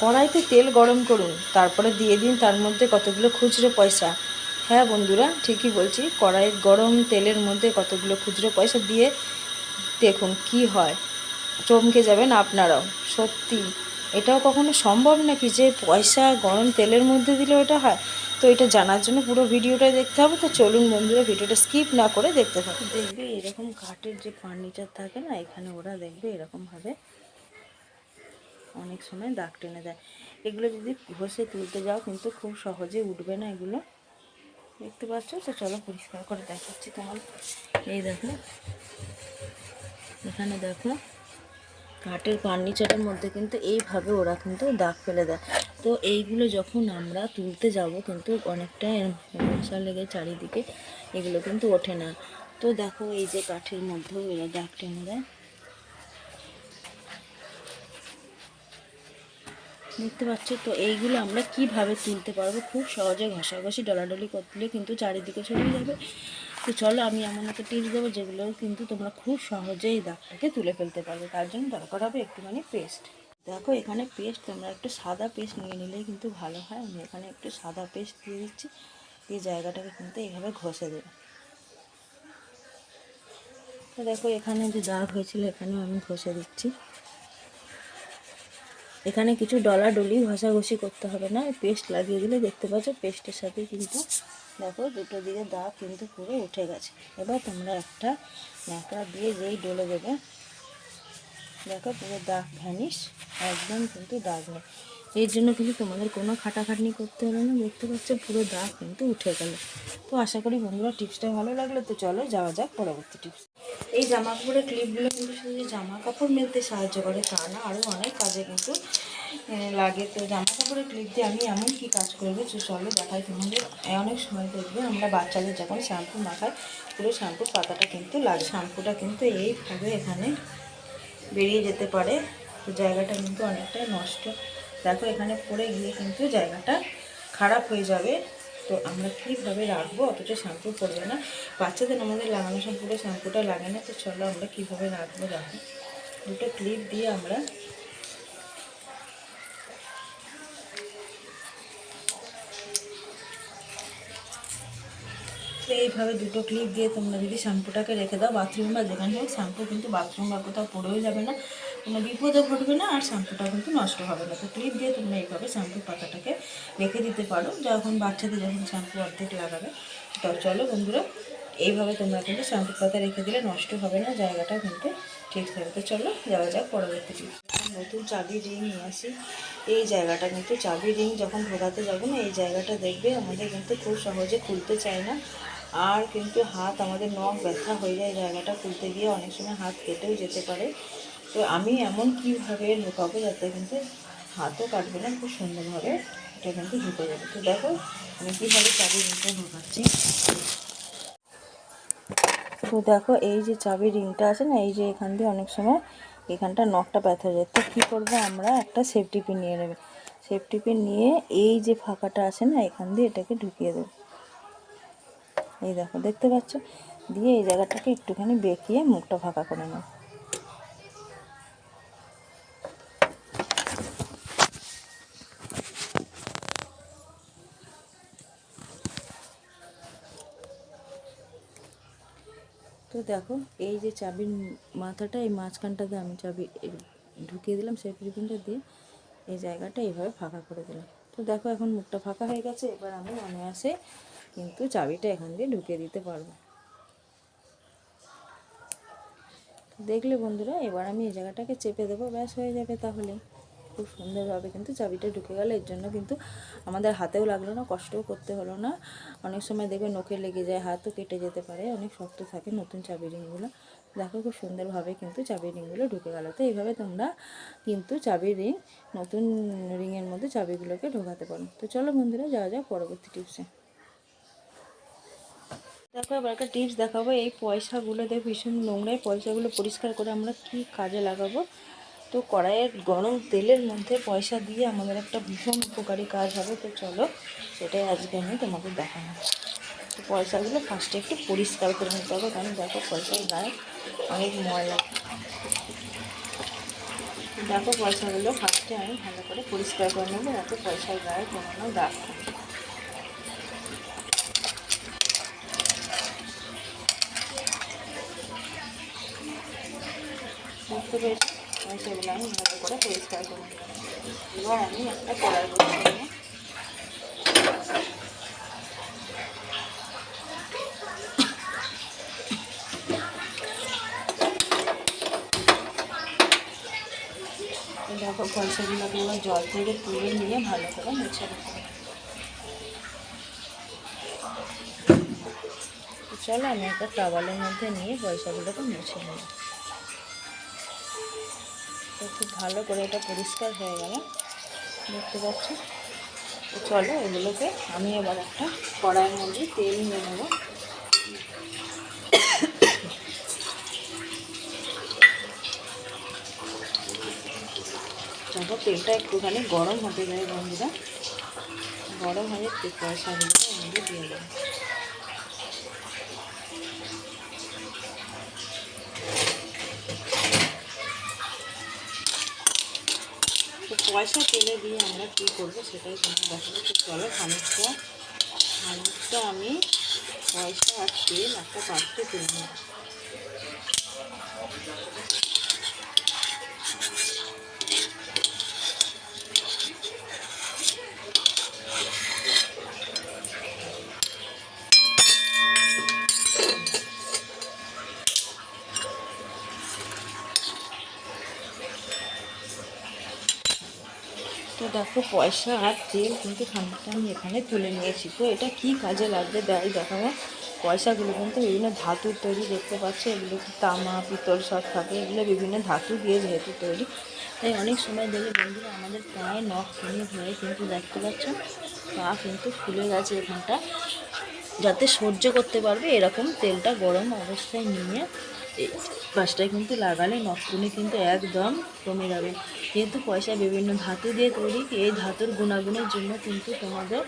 কড়াইতে তেল গরম করুন, তারপরে দিয়ে দিন তার মধ্যে কতগুলো খুচরো পয়সা। হ্যাঁ বন্ধুরা, ঠিকই বলছি কড়াই গরম তেলের মধ্যে কতগুলো খুচরো পয়সা দিয়ে দেখুন কি হয়। চমকে যাবেন আপনারাও, সত্যি। এটাও কখনো সম্ভব নাকি যে পয়সা গরম তেলের মধ্যে দিলে ওটা হয়? তো এটা জানার জন্য পুরো ভিডিওটা দেখতে হবে, তো চলুন বন্ধুরা ভিডিওটা স্কিপ না করে দেখতে থাকুন। দেখবে এরকম কাঠের যে ফার্নিচার থাকে না, এখানে ওরা দেখবে এরকমভাবে অনেক সময় দাগ টেনে দেয়। এগুলো যদি ঘষে তুলতে যাও কিন্তু খুব সহজে উঠবে না এগুলো। দেখতে পাচ্ছ? তো চলো পরিষ্কার করে দেখাচ্ছি তোমার এই দেখো। এখানে দেখো, কাঠের ফার্নিচারের মধ্যে কিন্তু এইভাবে ওরা কিন্তু দাগ ফেলে দেয়। তো এইগুলো যখন আমরা তুলতে যাব কিন্তু অনেকটা মশা লেগে চারিদিকে এগুলো কিন্তু ওঠে না। তো দেখো এই যে কাঠের মধ্যেও এরা দাগ টেনে দেয়। দেখতে পাচ্ছ? তো এইগুলো আমরা কীভাবে তুলতে পারব? খুব সহজে ঘষাঘষি, ডলাডলি করলে কিন্তু চারিদিকে ছড়িয়ে যাবে। তো চলো আমি এমন একটা টিপস দেবো যেগুলো কিন্তু তোমরা খুব সহজেই দাগটাকে তুলে ফেলতে পারবে। তার জন্য দরকার হবে একটুখানি পেস্ট দেখো, এখানে পেস্ট তোমরা একটু সাদা পেস্ট নিয়ে নিলেই কিন্তু ভালো হয়। আমি এখানে একটু সাদা পেস্ট দিয়ে দিচ্ছি। এই জায়গাটাকে কিন্তু এইভাবে ঘষে দেবে। তো দেখো, এখানে যে দাগ হয়েছিল, এখানেও আমি ঘষে দিচ্ছি। এখানে কিছু ডলা ডলি ঘষাঘষি করতে হবে না পেস্ট লাগিয়ে দিলে দেখতে পাচ্ছ পেস্টের সাথে কিন্তু দেখো দুটো দিকে দাগ কিন্তু পুরো উঠে গেছে। এবার তোমরা একটা ন্যাকড়া দিয়ে যেই ডলে দেবে, দেখো পুরো দাগ ভ্যানিশ একদম কিন্তু দাগ নেই। এর জন্য কিন্তু তোমাদের কোনো খাটাখাটনি করতে হলো না। দেখতে পাচ্ছ পুরো দাগ কিন্তু উঠে গেল। তো আশা করি বন্ধুরা টিপসটা ভালো লাগল। তো চলো যাওয়া যাক পরবর্তী টিপস এই জামা কাপড়ের ক্লিপগুলো কিন্তু শুধু জামা কাপড় মেলতে সাহায্য করে তা না আরও অনেক কাজে কিন্তু লাগে। তো জামা কাপড়ের ক্লিপ দিয়ে আমি এমন কি কাজ করব যে চলো দেখাই তোমাদের। অনেক সময় দেখবে আমরা বাচ্চাদের যখন শ্যাম্পু মাখাই, পুরো শ্যাম্পুর পাতাটা কিন্তু লাগে। শ্যাম্পুটা কিন্তু এইভাবে এখানে বেরিয়ে যেতে পারে। তো জায়গাটা কিন্তু অনেকটা নষ্ট। দেখো এখানে পড়ে গিয়ে কিন্তু জায়গাটা খারাপ হয়ে যাবে। তো আমরা কীভাবে রাখব? অথচ শ্যাম্পু পড়বে না। বাচ্চাদের আমাদের লাগানো শ্যাম্পুটা শ্যাম্পুটা লাগে না। তো চলো আমরা কীভাবে রাখব দেখো। দুটো ক্লিপ দিয়ে আমরা এইভাবে দুটো ক্লিপ দিয়ে তোমরা যদি শ্যাম্পুটাকে রেখে দাও, বাথরুম বা যেখানে হোক, শ্যাম্পু কিন্তু বাথরুম বা কোথাও পড়েও যাবে না। কোনো বিপদও ঘটবে না, আর শ্যাম্পুটা কিন্তু নষ্ট হবে না। তো ক্লিপ দিয়ে তোমরা এইভাবে শ্যাম্পুর পাতাটাকে রেখে দিতে পারো। যখন বাচ্চাদের যখন শ্যাম্পু অর্ধেক লাগাবে, তো চলো বন্ধুরা, এইভাবে তোমরা কিন্তু শ্যাম্পুর পাতা রেখে দিলে নষ্ট হবে না, জায়গাটা কিন্তু ঠিক থাকবে। তো চলো যাওয়া যাক পরবর্তী নতুন চাবি রিং নিয়ে আসি। এই জায়গাটা কিন্তু চাবি রিং যখন ঢোকাতে যাব না, এই জায়গাটা দেখবে, আমাদের কিন্তু খুব সহজে খুলতে চায় না। আর কিন্তু হাত আমাদের নখ ব্যথা হয়ে যায়, জায়গাটা খুলতে গিয়ে অনেক সময় হাত কেটেও যেতে পারে। তো আমি এমন কীভাবে ঢোকাবো যাতে কিন্তু হাতও কাটবে না, খুব সুন্দরভাবে এটা কিন্তু ঢুকে যাবে। তো দেখো আমি কীভাবে চাবি রিংটা ঢোকাচ্ছি। তো দেখো এই যে চাবি রিংটা আছে না, এই যে এখান দিয়ে অনেক সময় এখানটা নখটা ব্যথা হয়ে যায়। তো কী করব আমরা? একটা সেফটি পিন নিয়ে নেবে। সেফটি পিন নিয়ে এই যে ফাঁকাটা আছে না, এখান দিয়ে এটাকে ঢুকিয়ে দেবো। এই দেখো, দেখতে পাচ্ছ? দিয়ে এই জায়গাটাকে একটুখানি বেঁকিয়ে মুখটা ফাঁকা করে নাও তো দেখো, এই যে চাবির মাথাটা, এই মাঝখানটাতে আমি চাবি ঢুকিয়ে দিলাম, সেই পিনটা দিয়ে এই জায়গাটা এইভাবে ফাঁকা করে দিলাম। তো দেখো, এখন মুখটা ফাঁকা হয়ে গেছে, এবার আমি অনায়াসে কিন্তু চাবিটা এখান দিয়ে ঢুকিয়ে দিতে পারব। দেখলে বন্ধুরা, এবার আমি এই জায়গাটাকে চেপে দেবো, ব্যাস হয়ে যাবে তাহলে। খুব সুন্দরভাবে কিন্তু চাবিটা ঢুকে গেল। এর জন্য কিন্তু আমাদের হাতেও লাগল না, কষ্টও করতে হলো না। অনেক সময় দেখবে নখে লেগে যায়, হাতও কেটে যেতে পারে, অনেক শক্ত থাকে নতুন চাবি রিংগুলো। দেখো খুব সুন্দরভাবে কিন্তু চাবি রিংগুলো ঢুকে গেল। তো এইভাবে তোমরা কিন্তু চাবি রিং, নতুন রিংয়ের মধ্যে চাবিগুলোকে ঢোকাতে পারো। তো চলো বন্ধুরা, যাওয়া যাক পরবর্তী টিপসে। দেখো, এবার একটা টিপস দেখাবো। এই পয়সাগুলো দেখ ভীষণ নোংরা এই পয়সাগুলো পরিষ্কার করে আমরা কি কাজে লাগাবো? তো কড়াইয়ের গরম তেলের মধ্যে পয়সা দিয়ে আমাদের একটা ভীষণ উপকারী কাজ হবে। তো চলো, সেটাই আজকে আমি তোমাদের দেখানো তো পয়সাগুলো ফার্স্টে একটু পরিষ্কার করে নিতে হবে, কারণ দেখো পয়সার গায়ে অনেক ময়লা। দেখো পয়সাগুলো ফার্স্টে আমি ভালো করে পরিষ্কার করে নেব, যাতে পয়সার গায়ে কোনো দাগ থাকে বুঝতে পয়সাগুলো আমি ভালো করে পরিষ্কার করে এবার আমি একটা কড়াই বসিয়ে নেব দেখো পয়সাগুলোকে এবার জল থেকে তুলে নিয়ে ভালো করে মুছে তো চলো, আমি একটা টাওয়ালের মধ্যে নিয়ে পয়সাগুলোকে মুছে নেব। খুব ভালো করে এটা পরিষ্কার হয়ে গেল। দেখতে পাচ্ছ? চলো এগুলোকে আমি এবার একটা কড়াইয়ের মধ্যে তেল নিয়ে নেব। তারপর তেলটা একটুখানি গরম হতে যায় বন্ধুরা। গরম হয়ে এর মধ্যে দিয়ে দেবো। পয়সা তেলে দিয়ে আমরা কী করব সেটাই তোমাকে দেখাবো। তো চলো খানিকটা খানিকটা আমি পয়সা আর তেল একটা পাত্রে তুলে নেব তো দেখো পয়সা আর তেল কিন্তু খানিকটা আমি এখানে তুলে নিয়েছি। তো এটা কি কাজে লাগবে? দেয় দেখাবো পয়সাগুলো কিন্তু বিভিন্ন ধাতুর তৈরি দেখতে পাচ্ছ। এগুলো তামা, পিতল সব থাকে, এগুলো বিভিন্ন ধাতু দিয়ে যেহেতু তৈরি। তাই অনেক সময় দেখে বন্ধুরা, আমাদের পায়ে নখ কিনে হয়ে কিন্তু দেখতে পাচ্ছ, পা কিন্তু ফুলে গেছে এখানটা। যাতে সহ্য করতে পারবে, এরকম তেলটা গরম অবস্থায় নিয়ে এই পাশটায় কিন্তু লাগালে নখকুনি কিন্তু একদম কমে যাবে। যেহেতু পয়সা বিভিন্ন ধাতু দিয়ে তৈরি, এই ধাতুর গুণাগুণের জন্য কিন্তু তোমাদের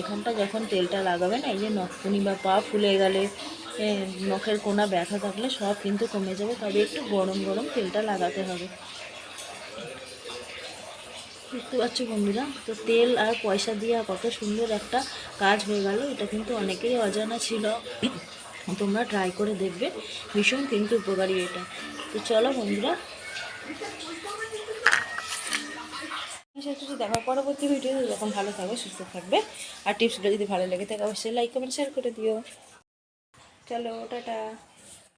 এখানটা যখন তেলটা লাগাবে না, এই যে নখকুনি বা পা ফুলে গেলে নখের কোনা ব্যথা থাকলে সব কিন্তু কমে যাবে, তবে একটু গরম গরম তেলটা লাগাতে হবে। দেখতে পাচ্ছ বন্ধুরা, তো তেল আর পয়সা দিয়ে কত সুন্দর একটা কাজ হয়ে গেল, এটা কিন্তু অনেকেরই অজানা ছিল। তোমরা ট্রাই করে দেখবে, ভীষণ কিন্তু উপকারী এটা। তো চলো বন্ধুরা। সাথে দেখা পরবর্তী ভিডিও যখন ভালো থাকবে, সুস্থ থাকবে। আর টিপসগুলো যদি ভালো লেগে থাকে, অবশ্যই লাইক কমেন্ট শেয়ার করে দিও। চলো, টাটা।